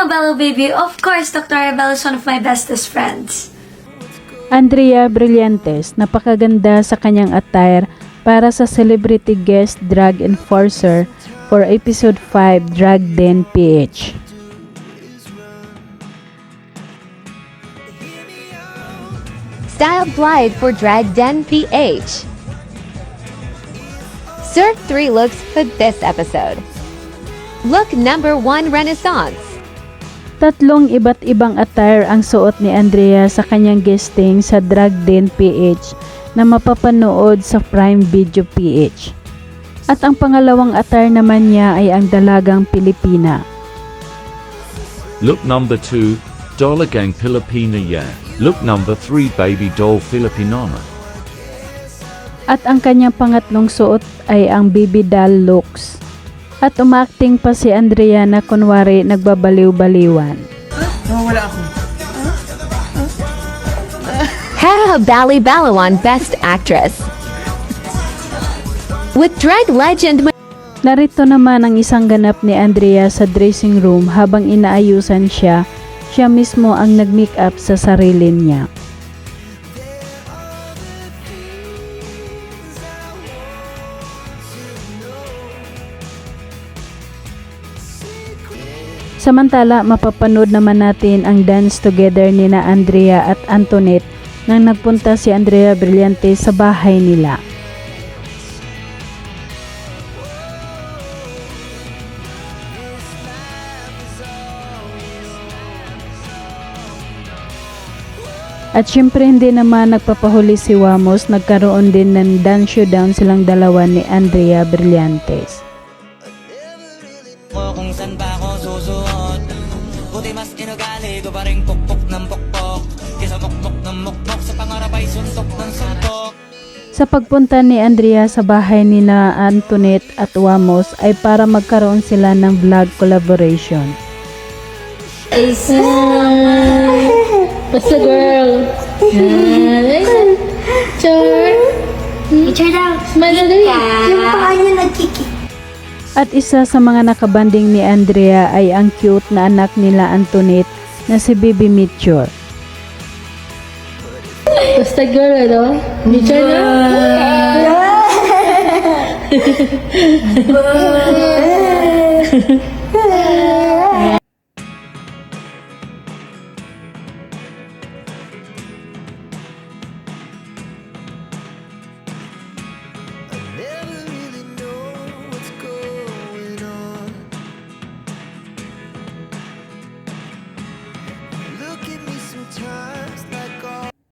Mabello baby. Of course, Dr. Arabella is one of my bestest friends. Andrea Brillantes, napakaganda sa kanyang attire para sa celebrity guest drag enforcer for episode 5 Drag Den PH. Style Glide for Drag Den PH. Serve three looks for this episode. Look number one Renaissance. Tatlong iba't ibang attire ang suot ni Andrea sa kanyang guesting sa Drag Den PH na mapapanood sa Prime Video PH. At ang pangalawang attire naman niya ay ang dalagang Pilipina. Look number 2, Dollar Gang Filipina Yeah. Look number 3, Baby Doll Filipinana. At ang kanyang pangatlong suot ay ang baby doll looks. At umakting pa si Andrea na kunwari nagbabaliw-baliwan. Hera Bali Balawan Best Actress. With drag legend Narito naman ang isang ganap ni Andrea sa dressing room habang inaayusan siya, siya mismo ang nag-make up sa sarili niya. Samantala, mapapanood naman natin ang dance together ni na Andrea at Antoinette nang nagpunta si Andrea Brillante sa bahay nila. At syempre hindi naman nagpapahuli si Wamos, nagkaroon din ng dance showdown silang dalawa ni Andrea Brillantes. ko kung Buti mas inugali ko pa rin pukpok ng pukpok Kesa mukmok ng mukmok sa pangarap ay suntok ng suntok Sa pagpunta ni Andrea sa bahay ni na Antoinette at Wamos ay para magkaroon sila ng vlog collaboration. Basta girl. Char. Teacher daw. Madali. At isa sa mga nakabanding ni Andrea ay ang cute na anak nila Antoinette na si Bibi Mitchell. Basta girl, ano? Teacher na?